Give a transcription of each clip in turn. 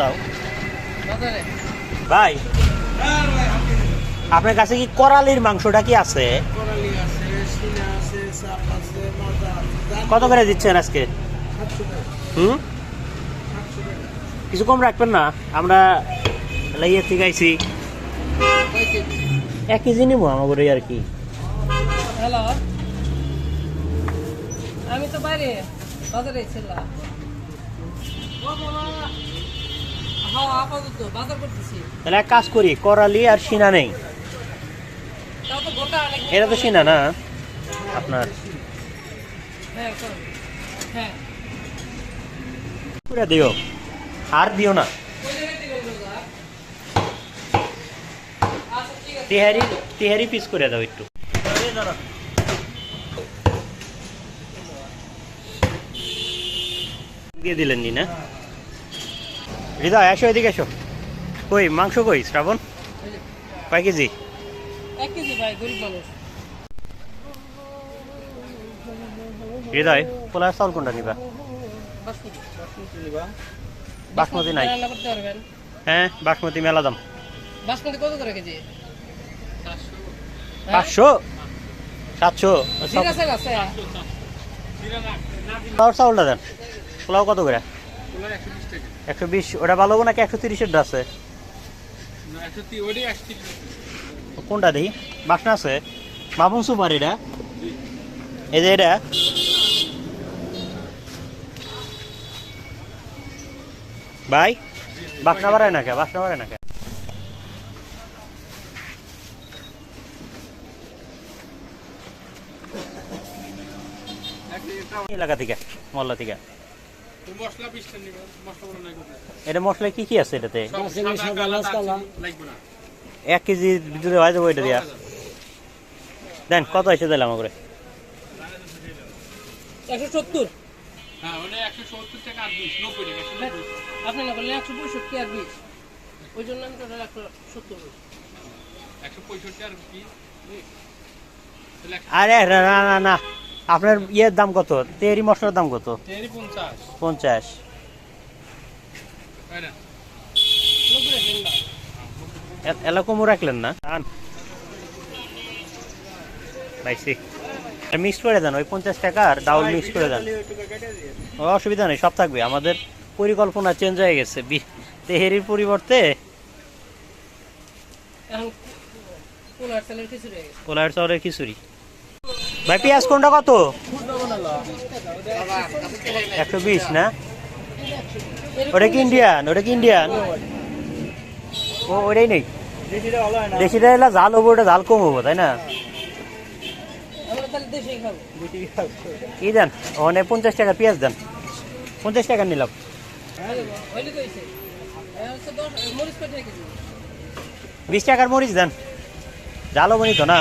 দাও। ভাই আপনার কাছে কি করালির মাংসটা কি আছে? কত করে দিচ্ছেন আজকে? হুম? কিছু কম রাখবেন না আমরা লাইয়ে থেকে আইছি। কেজি? এক কেজি নিবো আমাদের আর কি। হ্যালো? আমি তো বাইরে বাজারে ছিলাম হ্যাঁ আপাতত বাজার করতেছি তাহলে এক কাজ করি, করালি আর সিনা নেই। এটা তো সিনা না? আপনার। দিও। আর দিও না। তিহারি তিহারি পিস করে দাও একটু। দিয়ে দিলেন না? হৃদয় এসো এদিকে এসো। কই মাংস কই শ্রাবণ? কয় কেজি? এক কেজি ভাই গরিব মানুষ। হৃদয় পোলার চাউল কোনটা নিবা? বাসমতি। নাই। হ্যাঁ বাসমতি মেলা দাম। বাসমতি কত করে কেজি? পাঁচশো? সাতশো? ঠিক আছে আছে। পোলাওর চাউলটা দেন। পোলাও কত করে? একশো বিশ ওটা ভালো নাকি একশো তিরিশের আছে কোনটা দেখি? বাসনা আছে। বাবন সুপার এটা। এই যে এটা। ভাই বাসনা বাড়ায় না কে বাসনা বাড়ায় না কে এলাকা থেকে মল্লা থেকে। এটা মশলা কি কি আছে এটাতে? এক কেজি ভিতরে হয়ে যাব এটা দিয়া। দেন কত এসে দিলাম করে একশো সত্তর। হ্যাঁ আর বিশ নব্বই টাকা একশো নব্বই। আপনি না বললেন একশো পঁয়ষট্টি আর বিশ। ওই জন্য আমি টোটাল একশো সত্তর একশো পঁয়ষট্টি আর বিশ আরে না না না না। আপনার ইয়ের দাম কত? তেরি মশলার দাম কত? পঞ্চাশ। পঞ্চাশ। তাই না? নব্বই রাখেন না। এ- এলা কমও রাখলেন না? মিক্স করে দেন ওই পঞ্চাশ টাকা আর ডাউল মিক্স করে দেন। ও, অসুবিধা নেই সব থাকবে। আমাদের পরিকল্পনা চেঞ্জ হয়ে গেছে। তেহেরির পরিবর্তে পোলার চালের খিচুড়ি হয়ে গেছে পোলার চাউলের খিচুড়ি ভাই, পেঁয়াজ কোনটা কত? একশো বিশ না? ওটা কি ইন্ডিয়ান ওটা কি ইন্ডিয়ান ও, ওটাই নেই। দেশিটা এলা ঝাল হব, ওটা ঝাল কম হব, তাই না? কি দেন? ওখানে পঞ্চাশ টাকা পেঁয়াজ দেন। পঞ্চাশ টাকা নিলাম। বিশ টাকার মরিচ দেন। জাল হব তো না?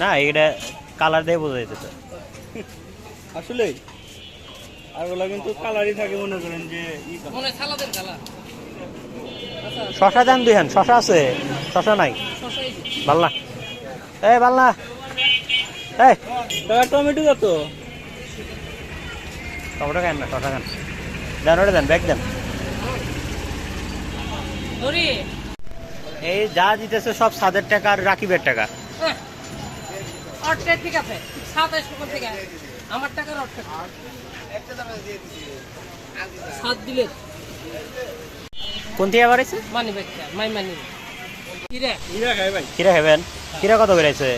না এটা কালার দিয়ে বোঝা যেতেছে। আসলে আর ওগুলা কিন্তু কালারই থাকে মনে করেন যে শশা দেন দুই হ্যান শশা আছে? শশা নাই? শশাই ভালো না এই। টমেটো কত? টমেটো খান না শশা খান। দেন ওটা দেন ব্যাগ দেন। এই যা দিতেছে সব সাদের টাকা আর রাকিবের টাকা। অটটা ঠিক আছে সাতাইশ টাকা থেকে আমার টাকার অটটা সাত দিলে। কোন থেকে আবার আছে মানি ব্যাগটা মাই মানি। কিরে? ইরা খাই ভাই? কিরা খাবেন কিরা কত করে আছে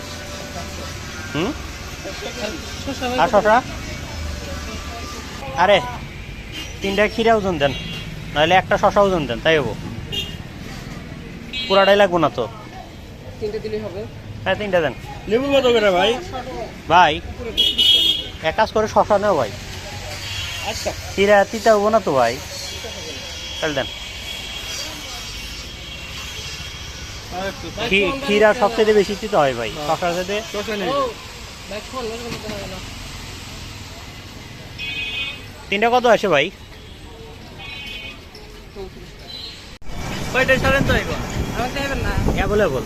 হুম? আর শশা আরে তিনটা খিরা ওজন দেন। নাহলে একটা শশা ওজন দেন তাই হব। পুরাটাই লাগবো না তো তিনটে হবে। হ্যাঁ তিনটা দেন। লেবু কত করে ভাই? ভাই এক কাজ করে শশা নেও ভাই। আচ্ছা। খিরা তিতা হব না তো ভাই। তাহলে দেন। খি- সবচেয়ে বেশি তিতা হয় ভাই শশার সাথে। তিনটা কত আসে ভাই? কয়টা ছাড়েন তো এখন? অ্যাভেলেবল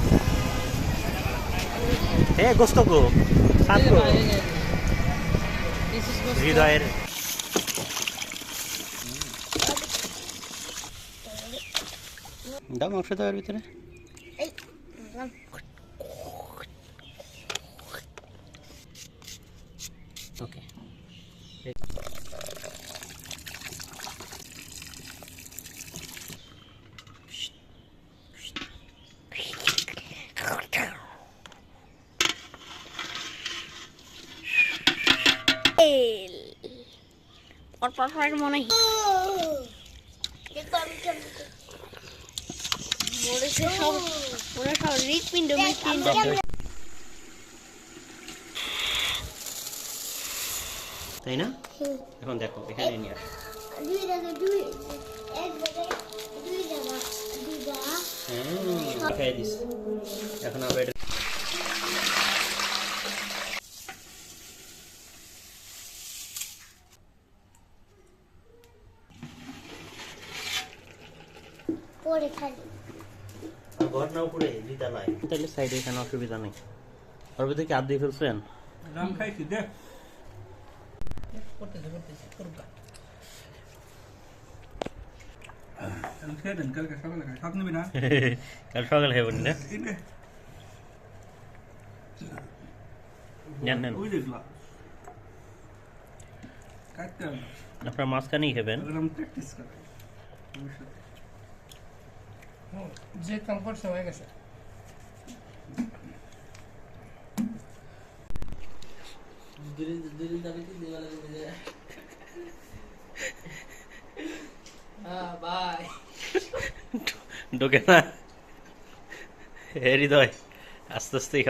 এ গোস্ত গো সাত গো। হৃদয়ের। দাও মাংস দেওয়ার ভিতরে। সব মনে সব হৃৎপিণ্ড হৃৎপিণ্ড তাই না? এখন দেখো এখানে নিয়ে আসো দুই টাকা দুই এক জায়গায় দুই টাকা দুইটা হ্যাঁ। খাই দিস। এখন আবার পরে খালি। ঘর না উপরে দ্বিতলায় তাহলে সাইডে এখানে অসুবিধা নেই। ওর ভিতরে কি আপ দিয়ে ফেলছেন? রাম খাইছি দেখ। কাল সকালে না কাটতে হবে না। আপনার মাঝখানেই খাবেন। প্র্যাকটিস। যে কাম করছে হয়ে গেছে। বাই ঢোকে না। হেরি হৃদয় আস্তে আস্তেই